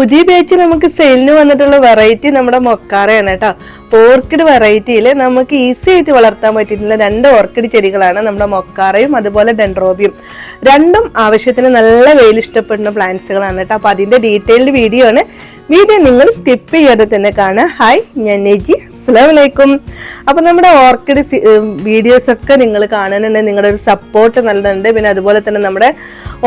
പുതിയ ബാച്ച് നമുക്ക് സെയിലിന് വന്നിട്ടുള്ള വെറൈറ്റി നമ്മുടെ മൊക്കാറയാണ് കേട്ടോ. ഓർക്കിഡ് വെറൈറ്റിയിൽ നമുക്ക് ഈസി ആയിട്ട് വളർത്താൻ പറ്റിയിട്ടുള്ള രണ്ട് ഓർക്കിഡ് ചെടികളാണ് നമ്മുടെ മൊക്കാറയും അതുപോലെ ഡെൻഡ്രോബിയും രണ്ടും ആവശ്യത്തിന് നല്ല വെയിൽ ഇഷ്ടപ്പെടുന്ന പ്ലാന്റ്സുകളാണ് കേട്ടോ. അപ്പൊ അതിന്റെ ഡീറ്റെയിൽഡ് വീഡിയോ ആണ്. വീഡിയോ നിങ്ങൾ സ്കിപ്പ് ചെയ്യാതെ തന്നെ കാണുക. ഹായ് ഞാൻ നെജി. അസ്സലാമു അപ്പോൾ അപ്പൊ നമ്മുടെ ഓർക്കിഡ് വീഡിയോസ് ഒക്കെ നിങ്ങൾ കാണുന്നുണ്ട്. നിങ്ങളുടെ ഒരു സപ്പോർട്ട് നല്ലതുണ്ട് പിന്നെ അതുപോലെ തന്നെ നമ്മുടെ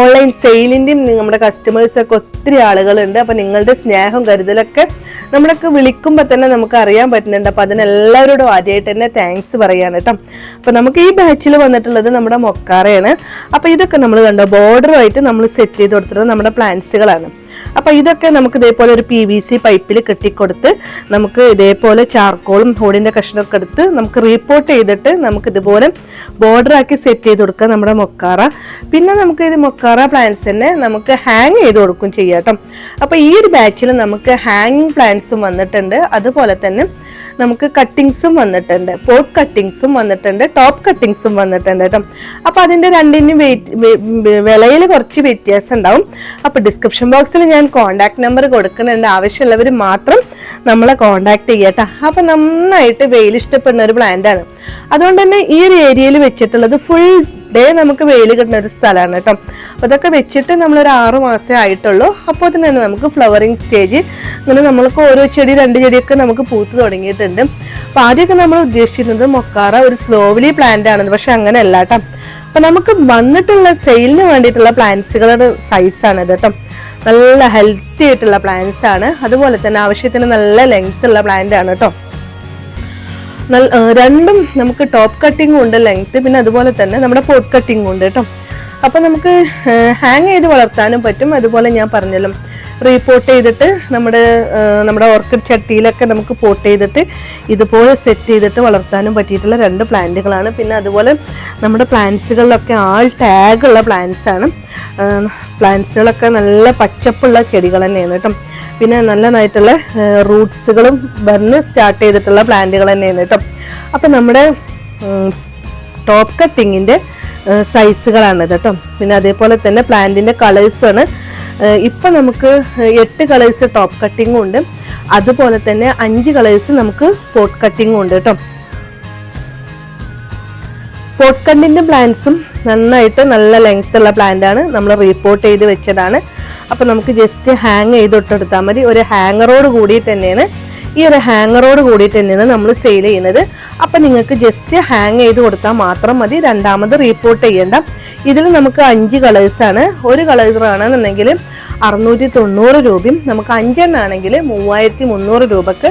ഓൺലൈൻ സെയിലിന്റെയും നമ്മുടെ കസ്റ്റമേഴ്സൊക്കെ ഒത്തിരി ആളുകളുണ്ട്. അപ്പോൾ നിങ്ങളുടെ സ്നേഹം കരുതലൊക്കെ നമ്മളൊക്കെ വിളിക്കുമ്പോൾ തന്നെ നമുക്ക് അറിയാൻ പറ്റുന്നുണ്ട്. അപ്പം അതിനെല്ലാവരോടും ആദ്യമായിട്ട് തന്നെ താങ്ക്സ് പറയാണ് കേട്ടോ അപ്പോൾ നമുക്ക് ഈ ബാച്ചിൽ വന്നിട്ടുള്ളത് നമ്മുടെ മൊക്കാറയാണ്. അപ്പോൾ ഇതൊക്കെ നമ്മൾ കണ്ടോ? ബോർഡറുമായിട്ട് നമ്മൾ സെറ്റ് ചെയ്ത് കൊടുത്തിട്ടുള്ളത് നമ്മുടെ പ്ലാന്റ്സുകളാണ് അപ്പൊ ഇതൊക്കെ നമുക്ക് ഇതേപോലെ ഒരു പി വി സി പൈപ്പിൽ കെട്ടിക്കൊടുത്ത് നമുക്ക് ഇതേപോലെ ചാർക്കോളും ഹോഡിന്റെ കഷ്ണമൊക്കെ എടുത്ത് നമുക്ക് റീപോർട്ട് ചെയ്തിട്ട് നമുക്ക് ഇതുപോലെ ബോർഡർ ആക്കി സെറ്റ് ചെയ്ത് കൊടുക്കുക നമ്മുടെ മൊക്കാറ. പിന്നെ നമുക്ക് ഇത് മൊക്കാറ പ്ലാന്റ്സ് തന്നെ നമുക്ക് ഹാങ് ചെയ്ത് കൊടുക്കും ചെയ്യാം കേട്ടോ അപ്പൊ ഈ ഒരു ബാച്ചിൽ നമുക്ക് ഹാങ്ങിങ് പ്ലാന്റ്സും വന്നിട്ടുണ്ട്. അതുപോലെ തന്നെ നമുക്ക് കട്ടിങ്സും വന്നിട്ടുണ്ട്. പോട്ട് കട്ടിങ്സും വന്നിട്ടുണ്ട്. ടോപ്പ് കട്ടിങ്സും വന്നിട്ടുണ്ട് കേട്ടോ അപ്പോൾ അതിന്റെ രണ്ടിനും വെയിറ്റ് വിലയിൽ കുറച്ച് വ്യത്യാസം ഉണ്ടാവും. അപ്പോൾ ഡിസ്ക്രിപ്ഷൻ ബോക്സിൽ ഞാൻ കോണ്ടാക്ട് നമ്പർ കൊടുക്കുന്നുണ്ട്. ആവശ്യമുള്ളവർ മാത്രം നമ്മളെ കോണ്ടാക്ട് കേട്ടോ അപ്പോൾ നന്നായിട്ട് വെയിൽ ഇഷ്ടപ്പെടുന്ന ഒരു പ്ലാന്റ് ആണ്. അതുകൊണ്ട് തന്നെ ഈ ഒരു ഏരിയയിൽ വെച്ചിട്ടുള്ളത് ഫുൾ ഡേ നമുക്ക് വെയിൽ കിട്ടുന്ന ഒരു സ്ഥലമാണ് കേട്ടോ അപ്പൊ അതൊക്കെ വെച്ചിട്ട് നമ്മളൊരു ആറു മാസമേ ആയിട്ടുള്ളൂ. അപ്പോൾ തന്നെ നമുക്ക് ഫ്ലവറിങ് സ്റ്റേജ് അങ്ങനെ നമ്മൾക്ക് ഓരോ ചെടി രണ്ട് ചെടിയൊക്കെ നമുക്ക് പൂത്ത് തുടങ്ങിയിട്ടുണ്ട്. അപ്പോൾ ആദ്യമൊക്കെ നമ്മൾ ഉദ്ദേശിച്ചിരുന്നത് മൊക്കാറ ഒരു സ്ലോവലി പ്ലാന്റ് ആണെന്ന് പക്ഷെ അങ്ങനെ അല്ല കേട്ടോ. അപ്പം നമുക്ക് വന്നിട്ടുള്ള സെയിലിന് വേണ്ടിയിട്ടുള്ള പ്ലാന്റ്സുകളുടെ സൈസാണ് ഇത് കേട്ടോ. നല്ല ഹെൽത്തി ആയിട്ടുള്ള പ്ലാന്റ്സ് ആണ്. അതുപോലെ തന്നെ ആവശ്യത്തിന് നല്ല ലെങ്ത് ഉള്ള പ്ലാന്റ് ആണ് കേട്ടോ. രണ്ടും നമുക്ക് ടോപ്പ് കട്ടിങ്ങും ഉണ്ട് ലെങ്ത് പിന്നെ അതുപോലെ തന്നെ നമ്മുടെ പോട്ട് കട്ടിങ്ങും ഉണ്ട് കേട്ടോ. അപ്പൊ നമുക്ക് ഹാങ് ചെയ്ത് വളർത്താനും പറ്റും. അതുപോലെ ഞാൻ പറഞ്ഞല്ലോ റീപോർട്ട് ചെയ്തിട്ട് നമ്മുടെ നമ്മുടെ ഓർക്കിഡ് ചട്ടിയിലൊക്കെ നമുക്ക് പോട്ട് ചെയ്തിട്ട് ഇതുപോലെ സെറ്റ് ചെയ്തിട്ട് വളർത്താനും പറ്റിയിട്ടുള്ള രണ്ട് പ്ലാന്റുകളാണ്. പിന്നെ അതുപോലെ നമ്മുടെ പ്ലാന്റ്സുകളിലൊക്കെ ആൾ ടാഗുള്ള പ്ലാന്റ്സാണ് പ്ലാന്റ്സുകളൊക്കെ നല്ല പച്ചപ്പുള്ള ചെടികൾ തന്നെയാണ് കേട്ടോ. പിന്നെ നല്ലതായിട്ടുള്ള റൂട്ട്സുകളും വന്ന് സ്റ്റാർട്ട് ചെയ്തിട്ടുള്ള പ്ലാന്റുകൾ തന്നെയാണ് കേട്ടോ. അപ്പം നമ്മുടെ ടോപ്പ് കട്ടിങ്ങിന്റെ സൈസുകളാണ് കേട്ടോ. പിന്നെ അതേപോലെ തന്നെ പ്ലാന്റിന്റെ കളേഴ്സാണ് ഇപ്പം നമുക്ക് എട്ട് കളേഴ്സ് ടോപ്പ് കട്ടിങ്ങും ഉണ്ട്. അതുപോലെ തന്നെ അഞ്ച് കളേഴ്സ് നമുക്ക് പോട്ട് കട്ടിങ്ങും ഉണ്ട് കേട്ടോ. പോട്ട് കണ്ടിന്റെ പ്ലാന്റ്സും നന്നായിട്ട് നല്ല ലെങ്ത് ഉള്ള പ്ലാന്റ് ആണ്. നമ്മൾ റീപ്പോർട്ട് ചെയ്ത് വെച്ചതാണ്. അപ്പോൾ നമുക്ക് ജസ്റ്റ് ഹാങ് ചെയ്ത് ഇട്ടെടുത്താൽ മതി. ഒരു ഹാങ്ങറോട് കൂടി തന്നെയാണ് ഈ ഒരു ഹാങ്ങറോട് കൂടിയിട്ട് തന്നെയാണ് നമ്മൾ സെയിൽ ചെയ്യുന്നത്. അപ്പം നിങ്ങൾക്ക് ജസ്റ്റ് ഹാങ് ചെയ്ത് കൊടുത്താൽ മാത്രം മതി. രണ്ടാമത് റീപ്പോർട്ട് ചെയ്യേണ്ട. ഇതിൽ നമുക്ക് അഞ്ച് കളേഴ്സാണ് ഒരു കളേഴ്സാണെന്നുണ്ടെങ്കിൽ അറുന്നൂറ്റി തൊണ്ണൂറ് രൂപയും നമുക്ക് അഞ്ചെണ്ണം ആണെങ്കിൽ മൂവായിരത്തി മുന്നൂറ് രൂപക്ക്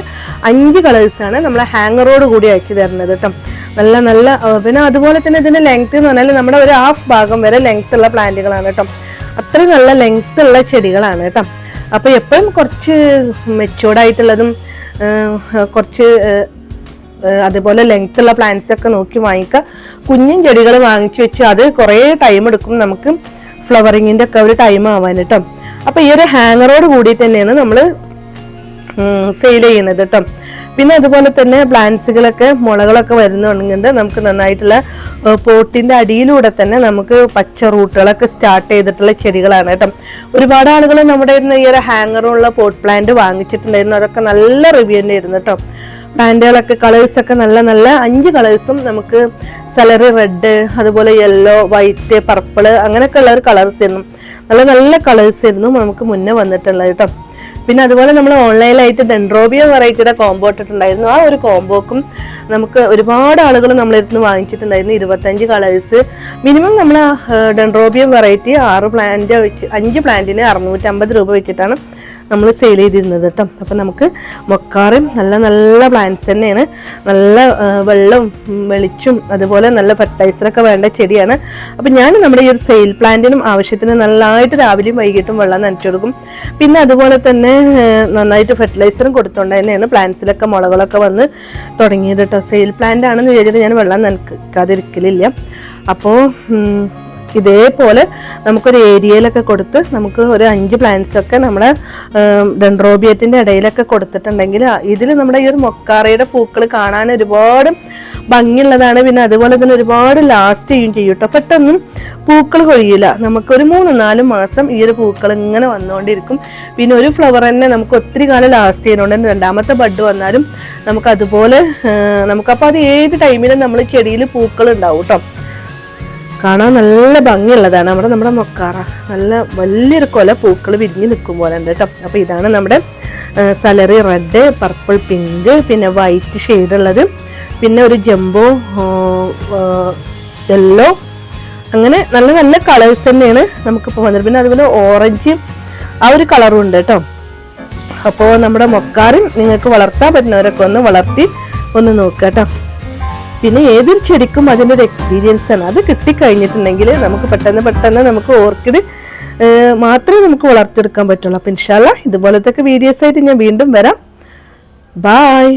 അഞ്ച് കളേഴ്സാണ് നമ്മൾ ഹാങ്ങറോട് കൂടി അയച്ചു തരുന്നത് കേട്ടോ. നല്ല നല്ല പിന്നെ അതുപോലെ തന്നെ ഇതിന്റെ ലെങ്ത് എന്ന് പറഞ്ഞാൽ നമ്മുടെ ഒരു ഹാഫ് ഭാഗം വരെ ലെങ്ത് ഉള്ള പ്ലാന്റുകളാണ് കേട്ടോ. അത്രയും നല്ല ലെങ്ത് ഉള്ള ചെടികളാണ് കേട്ടോ. അപ്പോൾ എപ്പോഴും കുറച്ച് മെച്ചൂർഡ് ആയിട്ടുള്ളതും കുറച്ച് അതുപോലെ ലെങ്ത് ഉള്ള പ്ലാന്റ്സ് ഒക്കെ നോക്കി വാങ്ങിക്കുക. കുഞ്ഞും ചെടികൾ വാങ്ങിച്ചു വെച്ച് അത് കുറേ ടൈം എടുക്കും നമുക്ക് ഫ്ലവറിങ്ങിന്റെ ഒക്കെ ഒരു ടൈം ആവാൻ കേട്ടോ. അപ്പൊ ഈ ഒരു ഹാങ്ങറോട് കൂടി തന്നെയാണ് നമ്മൾ സെയിൽ ചെയ്യുന്നത് കേട്ടോ. പിന്നെ അതുപോലെ തന്നെ പ്ലാന്റ്സുകളൊക്കെ മുളകളൊക്കെ വരുന്നുണ്ടെങ്കിൽ നമുക്ക് നന്നായിട്ടുള്ള പോട്ടിന്റെ അടിയിലൂടെ തന്നെ നമുക്ക് പച്ച റൂട്ടുകളൊക്കെ സ്റ്റാർട്ട് ചെയ്തിട്ടുള്ള ചെടികളാണ് കേട്ടോ. ഒരുപാട് ആളുകൾ നമ്മുടെ ഈ ഒരു ഹാങ്ങറുള്ള പോട്ട് പ്ലാന്റ് വാങ്ങിച്ചിട്ടുണ്ടായിരുന്നു. അതൊക്കെ നല്ല റിവ്യൂ ഉണ്ടായിരുന്നു കേട്ടോ. പ്ലാന്റുകളൊക്കെ കളേഴ്സ് ഒക്കെ നല്ല നല്ല അഞ്ച് കളേഴ്സും നമുക്ക് സലറി റെഡ് അതുപോലെ യെല്ലോ വൈറ്റ് പർപ്പിൾ അങ്ങനെയൊക്കെ ഉള്ള ഒരു കളേഴ്സ് ആയിരുന്നു. നല്ല നല്ല കളേഴ്സ് ആയിരുന്നു നമുക്ക് മുന്നേ വന്നിട്ടുള്ളത് കേട്ടോ. പിന്നെ അതുപോലെ നമ്മൾ ഓൺലൈനിലായിട്ട് ഡെൻഡ്രോബിയ വെറൈറ്റിയുടെ കോംബോ ഇട്ടിട്ടുണ്ടായിരുന്നു. ആ ഒരു കോംബോക്കും നമുക്ക് ഒരുപാട് ആളുകൾ നമ്മളിരുന്ന് വാങ്ങിച്ചിട്ടുണ്ടായിരുന്നു. ഇരുപത്തഞ്ച് കളേഴ്സ് മിനിമം നമ്മൾ ഡെൻഡ്രോബിയം വെറൈറ്റി ആറ് പ്ലാന്റ് അഞ്ച് പ്ലാന്റിന് അറുന്നൂറ്റമ്പത് രൂപ വെച്ചിട്ടാണ് നമ്മൾ സെയിൽ ചെയ്തിരുന്നത് കേട്ടോ അപ്പം നമുക്ക് മൊക്കാറും നല്ല നല്ല പ്ലാന്റ്സ് തന്നെയാണ്. നല്ല വെള്ളം വെളിച്ചും അതുപോലെ നല്ല ഫെർട്ടൈസറൊക്കെ വേണ്ട ചെടിയാണ്. അപ്പം ഞാൻ നമ്മുടെ ഈ ഒരു സെയിൽ പ്ലാന്റിനും ആവശ്യത്തിന് നല്ലതായിട്ട് രാവിലെയും വൈകിട്ടും വെള്ളം നനച്ചു കൊടുക്കും. പിന്നെ അതുപോലെ തന്നെ നന്നായിട്ട് ഫെർട്ടിലൈസറും കൊടുത്തുകൊണ്ട് തന്നെയാണ് പ്ലാന്റ്സിലൊക്കെ മുളകളൊക്കെ വന്ന് തുടങ്ങിയത് കേട്ടോ സെയിൽ പ്ലാന്റ് ആണെന്ന് വിചാരിച്ചിട്ട് ഞാൻ വെള്ളം നനക്കാതിരിക്കലില്ല. അപ്പോൾ ഇതേപോലെ നമുക്കൊരു ഏരിയയിലൊക്കെ കൊടുത്ത് നമുക്ക് ഒരു അഞ്ച് പ്ലാന്റ്സ് ഒക്കെ നമ്മുടെ ഡെൻഡ്രോബിയത്തിന്റെ ഇടയിലൊക്കെ കൊടുത്തിട്ടുണ്ടെങ്കിൽ ഇതിൽ നമ്മുടെ ഈ ഒരു മൊക്കാറയുടെ പൂക്കൾ കാണാൻ ഒരുപാട് ഭംഗിയുള്ളതാണ്. പിന്നെ അതുപോലെ തന്നെ ഒരുപാട് ലാസ്റ്റ് ചെയ്യും ചെയ്യും കേട്ടോ. പെട്ടെന്നും പൂക്കൾ കൊഴിയില്ല. നമുക്കൊരു മൂന്ന് നാല് മാസം ഈ ഒരു പൂക്കൾ ഇങ്ങനെ വന്നുകൊണ്ടിരിക്കും പിന്നെ ഒരു ഫ്ലവർ തന്നെ നമുക്ക് ഒത്തിരി കാലം ലാസ്റ്റ് ചെയ്യുന്നുണ്ട് രണ്ടാമത്തെ ബഡ് വന്നാലും നമുക്ക് അതുപോലെ നമുക്കപ്പോൾ അത് ഏത് ടൈമിലും നമ്മൾ ചെടിയിൽ പൂക്കൾ ഉണ്ടാവും കേട്ടോ. കാണാൻ നല്ല ഭംഗിയുള്ളതാണ്. നമ്മുടെ നമ്മുടെ മൊക്കാറ. നല്ല വലിയൊരു കൊല പൂക്കൾ വിരിഞ്ഞ് നിൽക്കും പോലെ ഉണ്ട് കേട്ടോ. അപ്പോൾ ഇതാണ് നമ്മുടെ സലറി റെഡ് പർപ്പിൾ പിങ്ക് പിന്നെ വൈറ്റ് ഷെയ്ഡുള്ളത് പിന്നെ ഒരു ജംബോ യെല്ലോ അങ്ങനെ നല്ല നല്ല കളേഴ്സ് തന്നെയാണ് നമുക്കിപ്പോൾ വന്നത് പിന്നെ അതുപോലെ ഓറഞ്ച് ആ ഒരു കളറും ഉണ്ട് കേട്ടോ. അപ്പോൾ നമ്മുടെ മൊക്കാറും നിങ്ങൾക്ക് വളർത്താൻ പറ്റുന്നവരൊക്കെ ഒന്ന് വളർത്തി ഒന്ന് നോക്കുക കേട്ടോ. പിന്നെ ഏതൊരു ചെടിക്കും ഒരു എക്സ്പീരിയൻസ് ആണ്. അത് കിട്ടിക്കഴിഞ്ഞിട്ടുണ്ടെങ്കിൽ നമുക്ക് പെട്ടെന്ന് പെട്ടെന്ന് നമുക്ക് ഓർക്കിഡ് മാത്രമേ നമുക്ക് വളർത്തിയെടുക്കാൻ പറ്റുള്ളൂ. അപ്പം ഇൻഷാല്ല ഇതുപോലത്തെ വീഡിയോസ് ആയിട്ട് ഞാൻ വീണ്ടും വരാം. ബായ്